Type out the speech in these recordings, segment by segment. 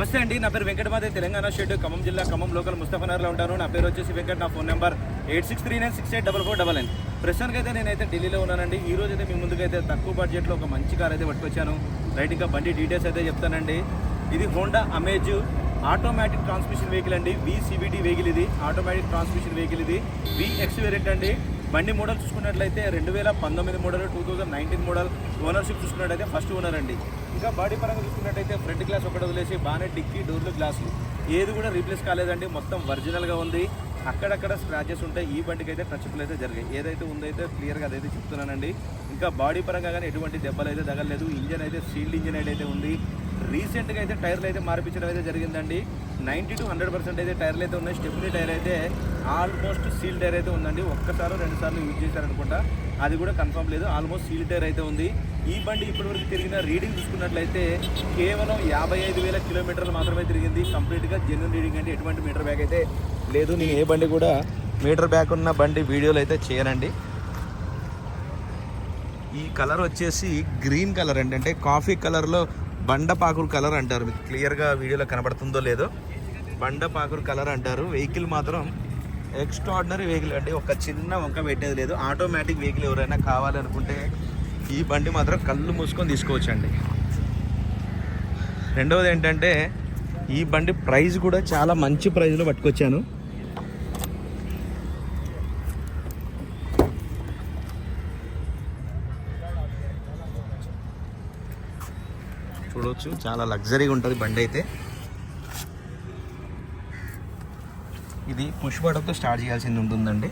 నమస్తే అండి. నా పేరు వెంకటమాదే తెలంగాణ స్టేట్ ఖమ్మం జిల్లా ఖమ్మం లోకల్ ముస్తఫనగర్లో ఉంటాను నా పేరు వచ్చేసి వెంకట్. నా phone number eight six three nine six eight double four double nine ప్రస్తుతానికి అయితే నేనైతే ఢిల్లీలో ఉన్నానండి. ఈ రోజు అయితే మీ ముందుకైతే తక్కువ బడ్జెట్లో ఒక మంచి కార్ అయితే పట్టుకొచ్చాను. రైట్ ఇంకా బండి డీటెయిల్స్ అయితే చెప్తానండి. ఇది Honda Amaze automatic transmission vehicle అండి. వి వెహికల్ ఇది. ఆటోమేటిక్ ట్రాన్స్మిషన్ వెహికల్ ఇది. వి ఎక్స్ వేరియంట్ అండి. బండి మోడల్ చూసుకున్నట్లయితే రెండు వేల పంతొమ్మిది model two thousand nineteen model ownership చూసుకున్నట్టయితే ఫస్ట్ ఓనర్ అండి. ఇంకా బాడీ పరంగా చూసుకున్నట్టయితే ఫ్రంట్ గ్లాస్ ఒకటి వదిలేసి బాగానే డిక్కీ డోర్లు గ్లాసులు ఏది కూడా రీప్లేస్ కాలేదండి. మొత్తం ఒరిజినల్గా ఉంది. అక్కడక్కడ స్క్రాచెస్ ఉంటాయి. ఈ బండికి అయితే టచ్పులు అయితే జరిగాయి. ఏదైతే ఉందైతే క్లియర్గా అదైతే చెప్తున్నానండి. ఇంకా బాడీ పరంగా కానీ ఎటువంటి దెబ్బలు అయితే తగలలేదు ఇంజన్ అయితే సీల్డ్ ఇంజన్ అయితే ఉంది. రీసెంట్గా అయితే టైర్లు అయితే మార్పించడం అయితే జరిగిందండి. నైంటీ టు హండ్రెడ్ పర్సెంట్ అయితే టైర్లు అయితే ఉన్నాయి. స్టెప్నీ టైర్ అయితే ఆల్మోస్ట్ సీల్ టైర్ అయితే ఉందండి. ఒక్కసారి రెండు సార్లు యూజ్ చేశారనుకుంటా. అది కూడా కన్ఫర్మ్ లేదు. ఆల్మోస్ట్ సీల్ టైర్ అయితే ఉంది. ఈ బండి ఇప్పటివరకు తిరిగిన రీడింగ్ చూసుకున్నట్లయితే కేవలం యాభై ఐదు వేల కిలోమీటర్లు మాత్రమే తిరిగింది. కంప్లీట్గా జెన్యున్ రీడింగ్ అంటే ఎటువంటి మీటర్ బ్యాగ్ అయితే లేదు. నేను ఏ బండి కూడా మీటర్ బ్యాక్ ఉన్న బండి వీడియోలు అయితే చేయనండి. ఈ కలర్ వచ్చేసి గ్రీన్ కలర్ అండి. అంటే కాఫీ కలర్లో బండపాకురు కలర్ అంటారు. మీకు క్లియర్గా వీడియోలో కనబడుతుందో లేదో బండపాకురు కలర్ అంటారు. వెహికల్ మాత్రం ఎక్స్ట్రాడినరీ వెహికల్ అండి. ఒక చిన్న వంక పెట్టేది లేదు. ఆటోమేటిక్ వెహికల్ ఎవరైనా కావాలనుకుంటే ఈ బండి మాత్రం కళ్ళు మూసుకొని తీసుకోవచ్చండి. రెండవది ఏంటంటే ఈ బండి ప్రైస్ కూడా చాలా మంచి ప్రైస్లో పట్టుకొచ్చాను. చూడవచ్చు చాలా లగ్జరీగా ఉంటుంది బండి అయితే. ఇది పుష్ బటన్తో స్టార్ట్ చేయాల్సింది ఉంటుందండి.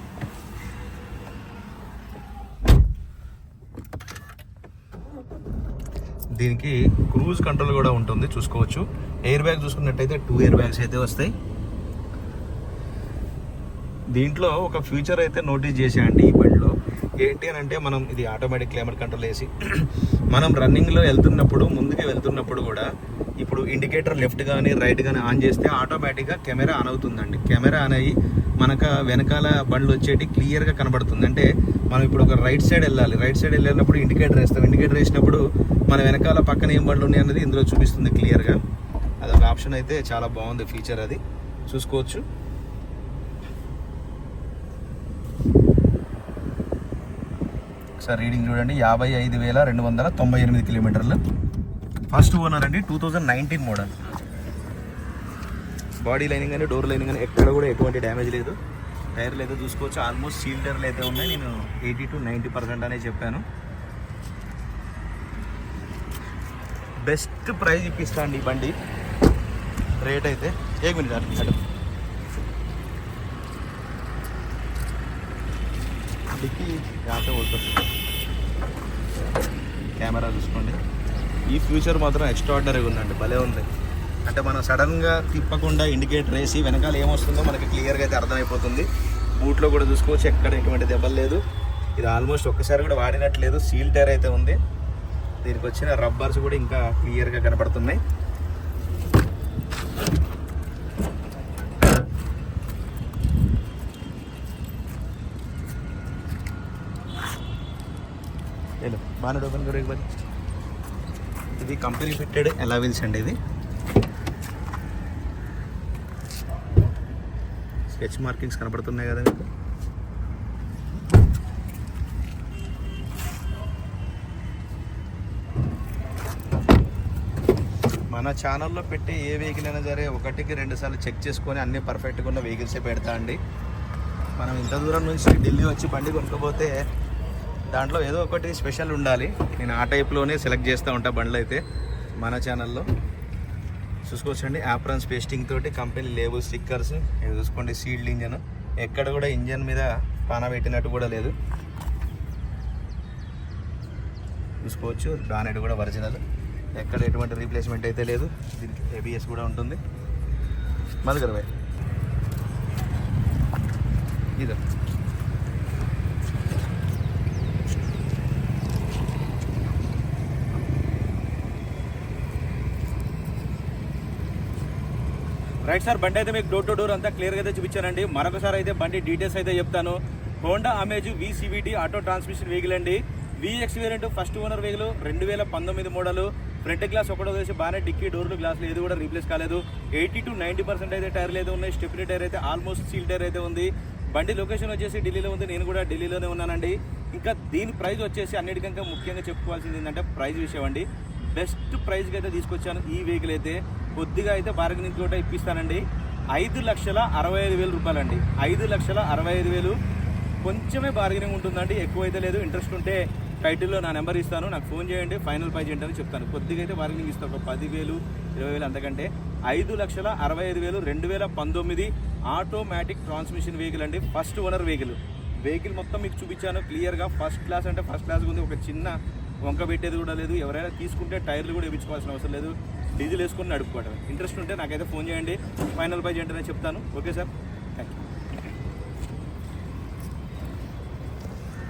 దీనికి క్రూజ్ కంట్రోల్ కూడా ఉంటుంది చూసుకోవచ్చు. ఎయిర్ బ్యాగ్ చూసుకున్నట్టయితే టూ ఎయిర్ బ్యాగ్స్ అయితే వస్తాయి. దీంట్లో ఒక ఫ్యూచర్ అయితే నోటీస్ చేసాయండి ఈ బండిలో. ఏంటి అని అంటే మనం ఇది ఆటోమేటిక్ క్లైమేట్ కంట్రోల్ వేసి మనం రన్నింగ్లో వెళ్తున్నప్పుడు ముందుకు వెళ్తున్నప్పుడు కూడా ఇప్పుడు ఇండికేటర్ లెఫ్ట్ కానీ రైట్ కానీ ఆన్ చేస్తే ఆటోమేటిక్గా కెమెరా ఆన్ అవుతుందండి. కెమెరా ఆన్ అయ్యి మనకు వెనకాల బండ్లు వచ్చేటి క్లియర్గా కనబడుతుంది. అంటే మనం ఇప్పుడు ఒక రైట్ సైడ్ వెళ్ళాలి. రైట్ సైడ్ వెళ్ళినప్పుడు ఇండికేటర్ వేస్తాం. ఇండికేటర్ వేసినప్పుడు మన వెనకాల పక్కన ఏం బండ్లు ఉన్నాయి అనేది ఇందులో చూపిస్తుంది క్లియర్గా అదొక ఆప్షన్ అయితే చాలా బాగుంది ఫీచర్ అది. చూసుకోవచ్చు. ఒకసారి రీడింగ్ చూడండి. యాభై ఐదు వేల రెండు వందల తొంభై ఎనిమిది కిలోమీటర్లు. ఫస్ట్ ఓనర్ అండి two thousand nineteen model body lining కానీ డోర్ లైనింగ్ కానీ ఎక్కడ కూడా ఎటువంటి డ్యామేజ్ లేదు. టైర్లు అయితే చూసుకోవచ్చు. ఆల్మోస్ట్ సీల్ టైర్లు అయితే ఉన్నాయి. నేను ఎయిటీ టు నైంటీ పర్సెంట్ అనే చెప్పాను. బెస్ట్ ప్రైజ్ ఇప్పిస్తా అండి బండి. రేట్ అయితే. ఏ మినిట్ అటు డిక్కీ యాభై ఉంటుంది కెమెరా చూసుకోండి. ఈ ఫ్యూచర్ మాత్రం ఎక్స్ట్రాడినరీగా ఉందండి భలే ఉంది. అంటే మనం సడన్గా తిప్పకుండా ఇండికేటర్ వేసి వెనకాల ఏమొస్తుందో మనకి క్లియర్గా అయితే అర్థమైపోతుంది. బూట్లో కూడా చూసుకోవచ్చు ఎక్కడ ఎటువంటి దెబ్బలు లేదు. ఇది ఆల్మోస్ట్ ఒక్కసారి కూడా వాడినట్లేదు సీల్ టైర్ అయితే ఉంది. దీనికి వచ్చిన రబ్బర్స్ కూడా ఇంకా క్లియర్గా కనపడుతున్నాయి. హలో బాగా ఓపెన్ కూడా ఇది కంపెనీ ఫిట్టెడ్ ఎలా వీల్స్ అండి ఇది. స్కెచ్ మార్కింగ్స్ కనపడుతున్నాయి కదా. మన ఛానల్లో పెట్టే ఏ వెహికల్ అయినా సరే ఒకటికి రెండు సార్లు చెక్ చేసుకొని అన్నీ పర్ఫెక్ట్గా ఉన్న వెహికల్సే పెడతా అండి. మనం ఇంత దూరం నుంచి ఢిల్లీ వచ్చి బండి కొనుక్కపోతే దాంట్లో ఏదో ఒకటి స్పెషల్ ఉండాలి. నేను ఆ టైప్లోనే సెలెక్ట్ చేస్తూ ఉంటా బండ్లు అయితే మన ఛానల్లో. చూసుకోవచ్చండి యాప్రన్స్ పేస్టింగ్ తోటి కంపెనీ లేబుల్ స్టిక్కర్స్. ఇది చూసుకోండి సీల్డ్ ఇంజన్. ఎక్కడ కూడా ఇంజన్ మీద పాన పెట్టినట్టు కూడా లేదు. చూసుకోవచ్చు బానెట్ కూడా ఒరిజినల్ ఎక్కడ ఎటువంటి రీప్లేస్మెంట్ అయితే లేదు. దీనికి ఏబిఎస్ కూడా ఉంటుంది. మధుకర్ భాయ్. ఇది. రైట్ సార్ బండి అయితే మీకు డోర్ టు డోర్ అంతా క్లియర్గా అయితే చూపించానండి. మరొకసారి అయితే బండి డీటెయిల్స్ అయితే చెప్తాను. Honda Amaze VCVT auto transmission vehicle అండి. VX variant first owner vehicle రెండు వేల పంతొమ్మిది మోడల్ ఫ్రంట్ గ్లాస్ ఒకటో వచ్చేసి బాగానే డిక్కీ డోర్లు గ్లాసులు ఏది కూడా రీప్లేస్ కాలేదు. ఎయిటీ టు నైంటీ పర్సెంట్ అయితే టైర్లు అయితే ఉన్నాయి. స్టెప్నీ టైర్ అయితే ఆల్మోస్ట్ సీల్ టైర్ అయితే ఉంది. బండి లొకేషన్ వచ్చేసి ఢిల్లీలో ఉంది. నేను కూడా ఢిల్లీలోనే ఉన్నానండి. ఇంకా దీని ప్రైస్ వచ్చేసి అన్నిటికంటే ముఖ్యంగా చెప్పుకోవాల్సింది ఏంటంటే ప్రైస్ విషయం అండి. బెస్ట్ ప్రైస్కి అయితే తీసుకొచ్చాను ఈ వెహికల్ అయితే. కొద్దిగా అయితే బార్గెనింగ్ చోట ఇప్పిస్తానండి. ఐదు లక్షల అరవై ఐదు వేలు రూపాయలండి. ఐదు లక్షల అరవై ఐదు వేలు కొంచెమే బార్గెనింగ్ ఉంటుందండి. ఎక్కువ అయితే లేదు. ఇంట్రెస్ట్ ఉంటే టైటిల్లో నా నెంబర్ ఇస్తాను. నాకు ఫోన్ చేయండి. ఫైనల్ ప్రైజ్ ఏంటని చెప్తాను. కొద్దిగా అయితే బార్గెనింగ్ ఇస్తాను ఒక పదివేలు ఇరవై వేలు అంతకంటే. ఐదు లక్షల అరవై ఐదు వేలు రెండు వేల పంతొమ్మిది ఆటోమేటిక్ ట్రాన్స్మిషన్ వెహికల్ అండి. ఫస్ట్ ఓనర్ వెహికల్ వెహికల్ మొత్తం మీకు చూపించాను. క్లియర్గా ఫస్ట్ క్లాస్ అంటే ఫస్ట్ క్లాస్ ఉంది. ఒక చిన్న వంక పెట్టేది కూడా లేదు. ఎవరైనా తీసుకుంటే టైర్లు కూడా ఇప్పించుకోవాల్సిన అవసరం లేదు. డీజిల్ వేసుకొని నడుపుకోవడం ఇంట్రెస్ట్ ఉంటే నాకైతే ఫోన్ చేయండి. ఫైనల్ ప్రైజ్ ఏంటనే చెప్తాను. ఓకే సార్ థ్యాంక్ యూ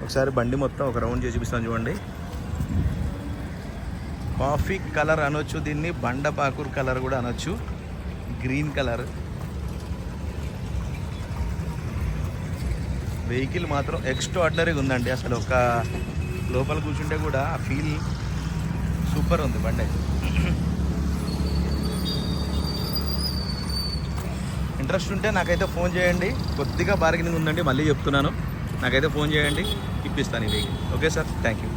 ఒకసారి బండి మొత్తం ఒక రౌండ్ చేసి చూపిస్తాను చూడండి. కాఫీ కలర్ అనొచ్చు దీన్ని. బండపాకూర్ కలర్ కూడా అనొచ్చు. గ్రీన్ కలర్ వెహికల్ మాత్రం ఎక్స్ట్రాడినరీగా ఉందండి. అసలు ఒక లోపల కూర్చుంటే కూడా ఆ ఫీల్ సూపర్ ఉంది బండి అయితే. ఇంట్రెస్ట్ ఉంటే నాకైతే ఫోన్ చేయండి. కొద్దిగా బార్గెనింగ్ ఉందండి మళ్ళీ చెప్తున్నాను. నాకైతే ఫోన్ చేయండి. ఇప్పిస్తాను ఈ vehicle okay sir? Thank you